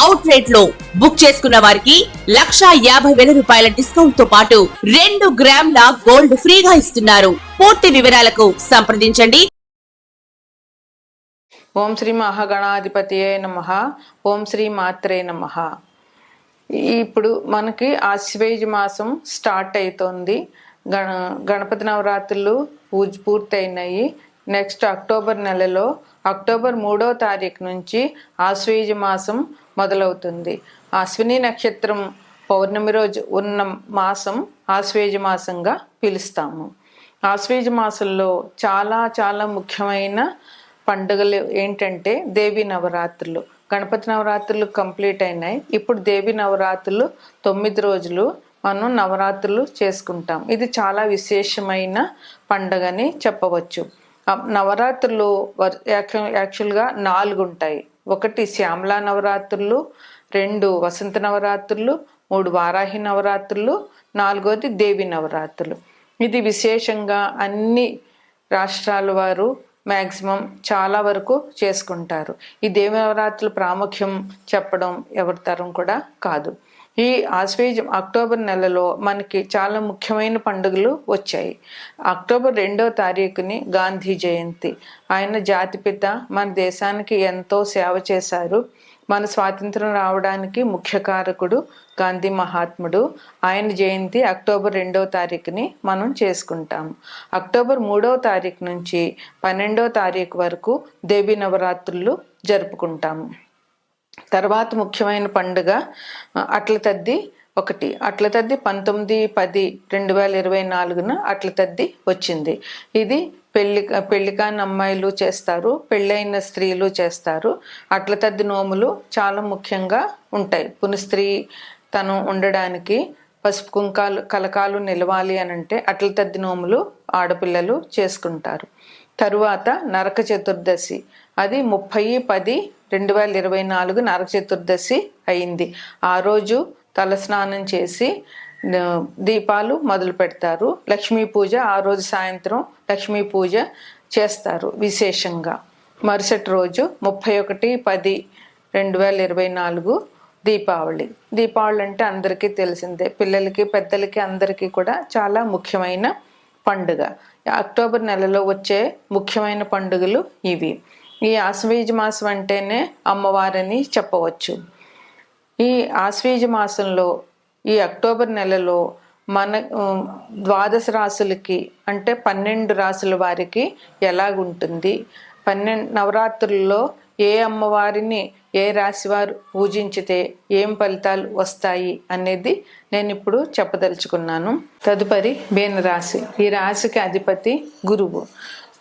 Out రేట్లో book చేసుకున్న వారికి లక్షా యాభై వేల రూపాయల డిస్కౌంట్తో పాటు రెండు గ్రాముల గోల్డ్ ఫ్రీగా ఇస్తున్నారు. పూర్తి వివరాలకు సంప్రదించండి. ఓం శ్రీ మహాగణాధిపతియే నమ. ఓం శ్రీ మాత్రే నమ. ఇప్పుడు మనకి ఆశ్వేజ మాసం స్టార్ట్ అవుతోంది గణ గణపతి నవరాత్రులు పూజ పూర్తయినాయి. నెక్స్ట్ అక్టోబర్ నెలలో అక్టోబర్ మూడో తారీఖు నుంచి ఆశ్వేజ మాసం మొదలవుతుంది. అశ్విని నక్షత్రం పౌర్ణమి రోజు ఉన్న మాసం ఆశ్వేజ మాసంగా పిలుస్తాము. ఆశ్వేజ మాసంలో చాలా చాలా ముఖ్యమైన పండుగలు ఏంటంటే దేవి నవరాత్రులు. గణపతి నవరాత్రులు కంప్లీట్ అయినాయి. ఇప్పుడు దేవి నవరాత్రులు తొమ్మిది రోజులు మనం నవరాత్రులు చేసుకుంటాం. ఇది చాలా విశేషమైన పండుగని చెప్పవచ్చు. నవరాత్రులు వర్- యాక్చువల్గా నాలుగు ఉంటాయి ఒకటి శ్యామలా నవరాత్రులు రెండు వసంత నవరాత్రులు మూడు వారాహి నవరాత్రులు నాలుగోది దేవి నవరాత్రులు. ఇది విశేషంగా అన్ని రాష్ట్రాల వారు మ్యాక్సిమం చాలా వరకు చేసుకుంటారు. ఈ దేవి నవరాత్రుల ప్రాముఖ్యం చెప్పడం ఎవరి తరం కూడా కాదు. ఈ ఆశ్వేజం అక్టోబర్ నెలలో మనకి చాలా ముఖ్యమైన పండుగలు వచ్చాయి. అక్టోబర్ రెండో తారీఖుని గాంధీ జయంతి. ఆయన జాతిపిత మన దేశానికి ఎంతో సేవ చేశారు. మన స్వాతంత్రం రావడానికి ముఖ్య కారకుడు గాంధీ మహాత్ముడు. ఆయన జయంతి అక్టోబర్ రెండవ తారీఖుని మనం చేసుకుంటాం. అక్టోబర్ మూడవ తారీఖు నుంచి పన్నెండవ తారీఖు వరకు దేవీ నవరాత్రులు జరుపుకుంటాము తర్వాత ముఖ్యమైన పండుగ అట్ల తద్ది ఒకటి. అట్ల తద్ది పంతొమ్మిది పది రెండు వేల ఇరవై నాలుగున అట్ల తద్ది వచ్చింది. ఇది పెళ్ళి పెళ్ళికాని అమ్మాయిలు చేస్తారు పెళ్ళైన స్త్రీలు చేస్తారు. అట్ల తద్ది నోములు చాలా ముఖ్యంగా ఉంటాయి. పునిస్త్రీ తను ఉండడానికి పసుపు కుంకాలు కలకాలు నిలవాలి అని అంటే అట్ల తద్ది నోములు ఆడపిల్లలు చేసుకుంటారు. తరువాత నరక చతుర్దశి. అది ముప్పై పది రెండు వేల ఇరవై నాలుగు నరక చతుర్దశి అయింది. ఆ రోజు తలస్నానం చేసి దీపాలు మొదలు పెడతారు. లక్ష్మీ పూజ ఆ రోజు సాయంత్రం లక్ష్మీ పూజ చేస్తారు విశేషంగా. మరుసటి రోజు ముప్పై ఒకటి పది రెండు వేల ఇరవై నాలుగు దీపావళి. దీపావళి అంటే అందరికీ తెలిసిందే. పిల్లలకి పెద్దలకి అందరికీ కూడా చాలా ముఖ్యమైన పండుగ. అక్టోబర్ నెలలో వచ్చే ముఖ్యమైన పండుగలు ఇవి. ఈ ఆశ్వీజ మాసం అంటేనే అమ్మవారని చెప్పవచ్చు. ఈ ఆశ్వీజ మాసంలో ఈ అక్టోబర్ నెలలో మన ద్వాదశ రాసులకి అంటే పన్నెండు రాసుల వారికి ఎలాగుంటుంది? పన్నెండు నవరాత్రుల్లో ఏ అమ్మవారిని ఏ రాశి వారు పూజించితే ఏం ఫలితాలు వస్తాయి అనేది నేను ఇప్పుడు చెప్పదలుచుకున్నాను. తదుపరి బీనరాశి ఈ రాశికి అధిపతి గురువు.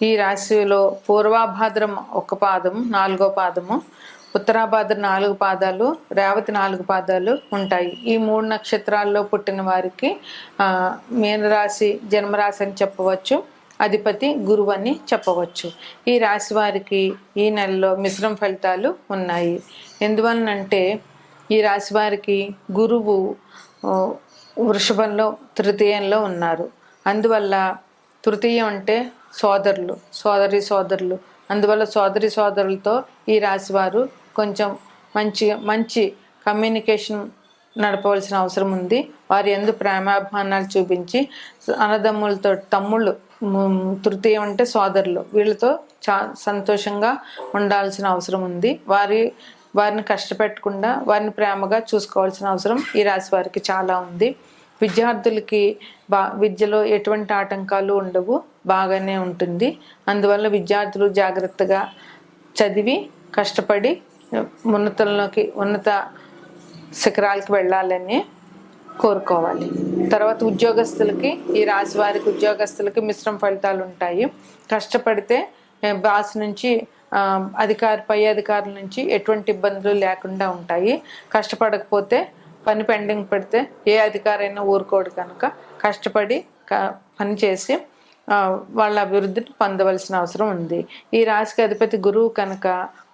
ఈ రాశిలో పూర్వాభాద్రం ఒక పాదము నాలుగో పాదము ఉత్తరాభాద్ర నాలుగు పాదాలు రేవతి నాలుగు పాదాలు ఉంటాయి. ఈ మూడు నక్షత్రాల్లో పుట్టిన వారికి మీనరాశి జన్మరాశి అని చెప్పవచ్చు. అధిపతి గురువు అని చెప్పవచ్చు. ఈ రాశి వారికి ఈ నెలలో మిశ్రమ ఫలితాలు ఉన్నాయి. ఎందువలనంటే ఈ రాశి వారికి గురువు వృషభంలో తృతీయంలో ఉన్నారు. అందువల్ల తృతీయం అంటే సోదరులు సోదరి సోదరులు. అందువల్ల సోదరి సోదరులతో ఈ రాశి వారు కొంచెం మంచి మంచి కమ్యూనికేషన్ నడపవలసిన అవసరం ఉంది. వారి ఎందు ప్రేమాభిమానాలు చూపించి అన్నదమ్ములతో తమ్ముళ్ళు తృతీయం అంటే సోదరులు. వీళ్ళతో చా సంతోషంగా ఉండాల్సిన అవసరం ఉంది. వారి వారిని కష్టపెట్టకుండా వారిని ప్రేమగా చూసుకోవాల్సిన అవసరం ఈ రాశి వారికి చాలా ఉంది. విద్యార్థులకి బా విద్యలో ఎటువంటి ఆటంకాలు ఉండవు బాగానే ఉంటుంది. అందువల్ల విద్యార్థులు జాగ్రత్తగా చదివి కష్టపడి ఉన్నతంలోకి ఉన్నత శిఖరాలకి వెళ్ళాలని కోరుకోవాలి. తర్వాత ఉద్యోగస్తులకి ఈ రాశి వారికి ఉద్యోగస్తులకి మిశ్రమ ఫలితాలు ఉంటాయి. కష్టపడితే బాస్ నుంచి అధికారి పై అధికారుల నుంచి ఎటువంటి ఇబ్బందులు లేకుండా ఉంటాయి. కష్టపడకపోతే పని పెండింగ్ పెడితే ఏ అధికారైనా ఊరుకోడు కనుక. కష్టపడి క- పని చేసి వాళ్ళ అభివృద్ధిని పొందవలసిన అవసరం ఉంది. ఈ రాశికి అధిపతి గురువు కనుక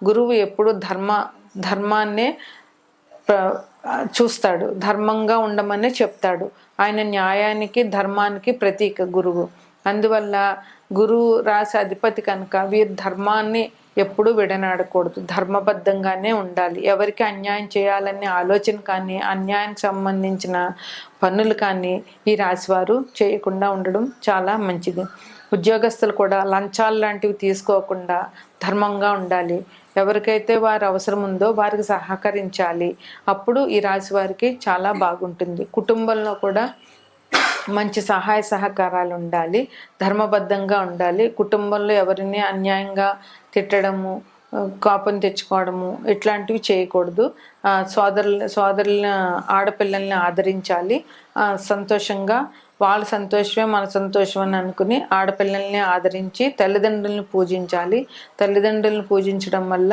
గురువు ఎప్పుడు ధర్మ ధర్మాన్నే చూస్తాడు. ధర్మంగా ఉండమని చెప్తాడు. ఆయన న్యాయానికి ధర్మానికి ప్రతీక గురువు. అందువల్ల గురువు రాశి అధిపతి కనుక వీరు ధర్మాన్ని ఎప్పుడూ విడనాడకూడదు. ధర్మబద్ధంగానే ఉండాలి. ఎవరికి అన్యాయం చేయాలనే ఆలోచన కానీ అన్యాయానికి సంబంధించిన పనులు కానీ ఈ రాశివారు చేయకుండా ఉండడం చాలా మంచిది. ఉద్యోగస్తులు కూడా లంచాలు లాంటివి తీసుకోకుండా ధర్మంగా ఉండాలి. ఎవరికైతే వారి అవసరం ఉందో వారికి సహకరించాలి. అప్పుడు ఈ రాశి వారికి చాలా బాగుంటుంది. కుటుంబంలో కూడా మంచి సహాయ సహకారాలు ఉండాలి. ధర్మబద్ధంగా ఉండాలి. కుటుంబంలో ఎవరిని అన్యాయంగా తిట్టడము కోపం తెచ్చుకోవడము ఇట్లాంటివి చేయకూడదు. సోదరుల సోదరుల ఆడపిల్లల్ని ఆదరించాలి. సంతోషంగా వాళ్ళ సంతోషమే మన సంతోషం అని అనుకుని ఆడపిల్లల్ని ఆదరించి తల్లిదండ్రులను పూజించాలి. తల్లిదండ్రులను పూజించడం వల్ల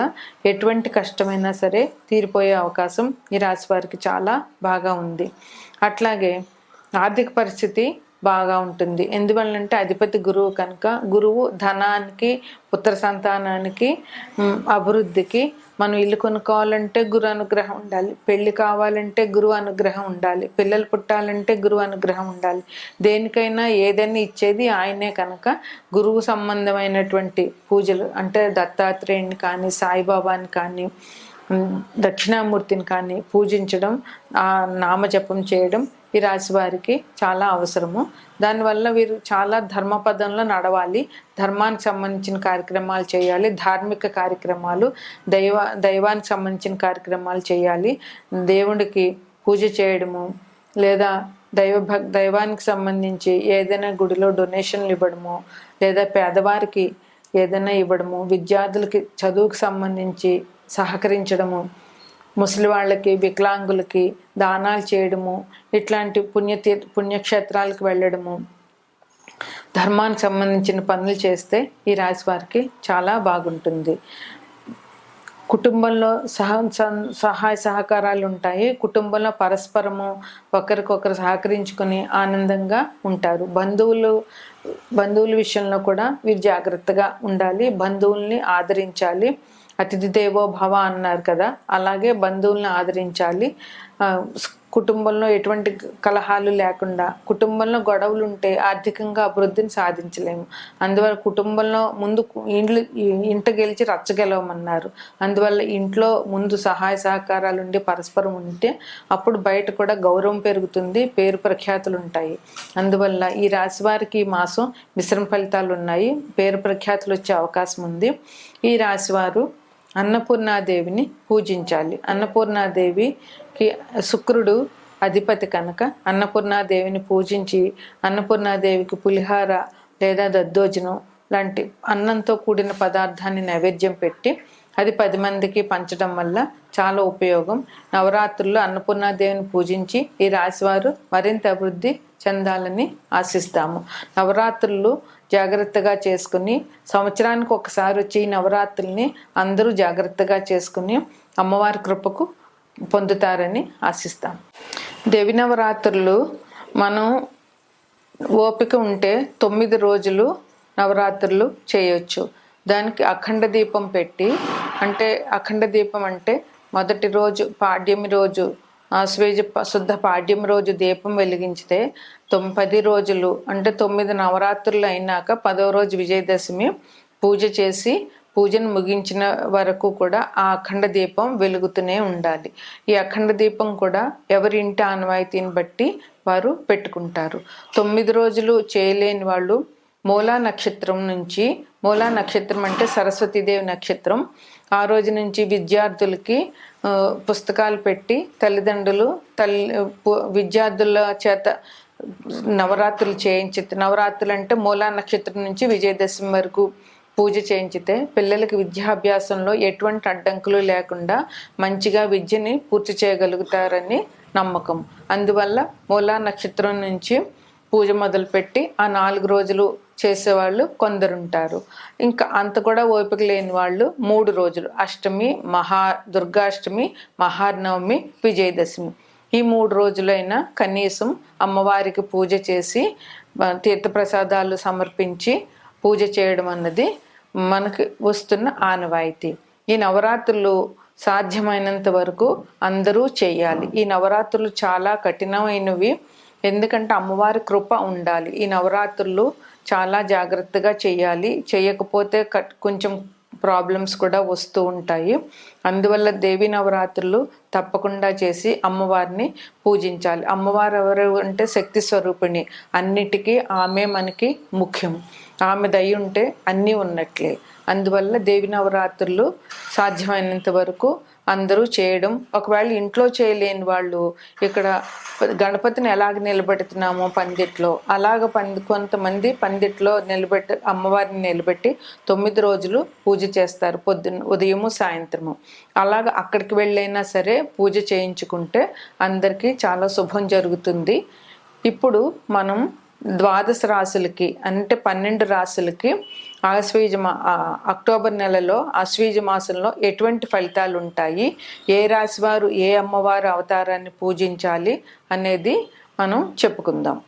ఎటువంటి కష్టమైనా సరే తీరిపోయే అవకాశం ఈ రాశి వారికి చాలా బాగా ఉంది. అట్లాగే ఆర్థిక పరిస్థితి బాగా ఉంటుంది. ఎందువల్లంటే అధిపతి గురువు కనుక గురువు ధనానికి పుత్ర సంతానానికి అభివృద్ధికి మనం ఇల్లు కొనుక్కోవాలంటే గురు అనుగ్రహం ఉండాలి. పెళ్ళి కావాలంటే గురువు అనుగ్రహం ఉండాలి. పిల్లలు పుట్టాలంటే గురువు అనుగ్రహం ఉండాలి. దేనికైనా ఏదైనా ఇచ్చేది ఆయనే కనుక గురువు సంబంధమైనటువంటి పూజలు అంటే దత్తాత్రేయుని కానీ సాయిబాబాని కానీ దక్షిణామూర్తిని కానీ పూజించడం ఆ నామజపం చేయడం ఈ రాశి వారికి చాలా అవసరము. దానివల్ల వీరు చాలా ధర్మపదంలో నడవాలి. ధర్మానికి సంబంధించిన కార్యక్రమాలు చేయాలి. ధార్మిక కార్యక్రమాలు దైవ దైవానికి సంబంధించిన కార్యక్రమాలు చేయాలి. దేవుడికి పూజ చేయడము లేదా దైవ భక్ దైవానికి సంబంధించి ఏదైనా గుడిలో డొనేషన్లు ఇవ్వడము లేదా పేదవారికి ఏదైనా ఇవ్వడము విద్యార్థులకి చదువుకు సంబంధించి సహకరించడము ముసలి వాళ్ళకి వికలాంగులకి దానాలు చేయడము ఇట్లాంటి పుణ్యతీ పుణ్యక్షేత్రాలకు వెళ్ళడము. ధర్మానికి సంబంధించిన పనులు చేస్తే ఈ రాశి వారికి చాలా బాగుంటుంది. కుటుంబంలో సహ సహాయ సహకారాలు ఉంటాయి. కుటుంబంలో పరస్పరము ఒకరికొకరు సహకరించుకొని ఆనందంగా ఉంటారు. బంధువులు బంధువుల విషయంలో కూడా వీరు జాగ్రత్తగా ఉండాలి. బంధువుల్ని ఆదరించాలి. అతిథి దేవో భవ అన్నారు కదా. అలాగే బంధువుల్ని ఆదరించాలి. కుటుంబంలో ఎటువంటి కలహాలు లేకుండా కుటుంబంలో గొడవలు ఉంటే ఆర్థికంగా అభివృద్ధిని సాధించలేము. అందువల్ల కుటుంబంలో ముందు ఇండ్లు ఇంట గెలిచి రచ్చగెలవమన్నారు అందువల్ల ఇంట్లో ముందు సహాయ సహకారాలు ఉండి పరస్పరం ఉంటే అప్పుడు బయట కూడా గౌరవం పెరుగుతుంది పేరు ప్రఖ్యాతులు ఉంటాయి అందువల్ల ఈ రాశి వారికి ఈ మాసం మిశ్రమ ఫలితాలు ఉన్నాయి పేరు ప్రఖ్యాతులు వచ్చే అవకాశం ఉంది ఈ రాశివారు అన్నపూర్ణాదేవిని పూజించాలి. అన్నపూర్ణాదేవికి శుక్రుడు అధిపతి కనుక అన్నపూర్ణాదేవిని పూజించి అన్నపూర్ణాదేవికి పులిహార లేదా దద్దోజనం లాంటి అన్నంతో కూడిన పదార్థాన్ని నైవేద్యం పెట్టి అది పది మందికి పంచడం వల్ల చాలా ఉపయోగం. నవరాత్రుల్లో అన్నపూర్ణాదేవిని పూజించి ఈ రాశివారు మరింత అభివృద్ధి చెందాలని ఆశిస్తాము. నవరాత్రులు జాగ్రత్తగా చేసుకుని సంవత్సరానికి ఒకసారి వచ్చి ఈ నవరాత్రుల్ని అందరూ జాగ్రత్తగా చేసుకుని అమ్మవారి కృపకు పొందుతారని ఆశిస్తాం. దేవి నవరాత్రులు మనం ఓపిక ఉంటే తొమ్మిది రోజులు నవరాత్రులు చేయొచ్చు. దానికి అఖండ దీపం పెట్టి అంటే అఖండ దీపం అంటే మొదటి రోజు పాడ్యమి రోజు స్వేజ శుద్ధ పాడ్యం రోజు దీపం వెలిగించితే తొమ్ పది రోజులు అంటే తొమ్మిది నవరాత్రులు అయినాక పదవ రోజు విజయదశమి పూజ చేసి పూజను ముగించిన వరకు కూడా ఆ అఖండ దీపం వెలుగుతూనే ఉండాలి. ఈ అఖండ దీపం కూడా ఎవరి ఇంటి ఆనవాయితీని బట్టి వారు పెట్టుకుంటారు. తొమ్మిది రోజులు చేయలేని వాళ్ళు మూలా నక్షత్రం నుంచి మూలా నక్షత్రం అంటే సరస్వతీదేవి నక్షత్రం ఆ రోజు నుంచి విద్యార్థులకి పుస్తకాలు పెట్టి తల్లిదండ్రులు తల్లి విద్యార్థుల చేత నవరాత్రులు చేయించి నవరాత్రులు అంటే మూలా నక్షత్రం నుంచి విజయదశమి వరకు పూజ చేయించితే పిల్లలకి విద్యాభ్యాసంలో ఎటువంటి అడ్డంకులు లేకుండా మంచిగా విద్యని పూర్తి చేయగలుగుతారని నమ్మకం. అందువల్ల మూలా నక్షత్రం నుంచి పూజ మొదలుపెట్టి ఆ నాలుగు రోజులు చేసేవాళ్ళు కొందరుంటారు. ఇంకా అంత కూడా ఓపిక లేని వాళ్ళు మూడు రోజులు. అష్టమి మహా దుర్గాష్టమి మహానవమి విజయదశమి. ఈ మూడు రోజులైనా కనీసం అమ్మవారికి పూజ చేసి తీర్థప్రసాదాలు సమర్పించి పూజ చేయడం అన్నది మనకు వస్తున్న ఆనవాయితీ. ఈ నవరాత్రులు సాధ్యమైనంత వరకు అందరూ చేయాలి. ఈ నవరాత్రులు చాలా కఠినమైనవి. ఎందుకంటే అమ్మవారి కృప ఉండాలి. ఈ నవరాత్రులు చాలా జాగ్రత్తగా చేయాలి. చేయకపోతే కట్- కొంచెం ప్రాబ్లమ్స్ కూడా వస్తూ ఉంటాయి. అందువల్ల దేవి నవరాత్రులు తప్పకుండా చేసి అమ్మవారిని పూజించాలి. అమ్మవారు ఎవరు అంటే శక్తి స్వరూపిణి. అన్నిటికీ ఆమె మనకి ముఖ్యం. ఆమె దయ ఉంటే అన్నీ ఉన్నట్లే. అందువల్ల దేవి నవరాత్రులు సాధ్యమైనంత వరకు అందరూ చేయడం. ఒకవేళ ఇంట్లో చేయలేని వాళ్ళు ఇక్కడ గణపతిని ఎలాగ నిలబెడుతున్నామో పందిట్లో అలాగ పంది కొంతమంది పందిట్లో నిలబెట్టి అమ్మవారిని నిలబెట్టి తొమ్మిది రోజులు పూజ చేస్తారు. పొద్దున్న ఉదయము సాయంత్రము. అలాగ అక్కడికి వెళ్ళైనా సరే పూజ చేయించుకుంటే అందరికీ చాలా శుభం జరుగుతుంది. ఇప్పుడు మనం ద్వాదశ రాశులకి అంటే పన్నెండు రాశులకి ఆశ్వీజ మా అక్టోబర్ నెలలో ఆశ్వీజ మాసంలో ఎటువంటి ఫలితాలు ఉంటాయి? ఏ రాశి వారు ఏ అమ్మవారు అవతారాన్ని పూజించాలి అనేది మనం చెప్పుకుందాం.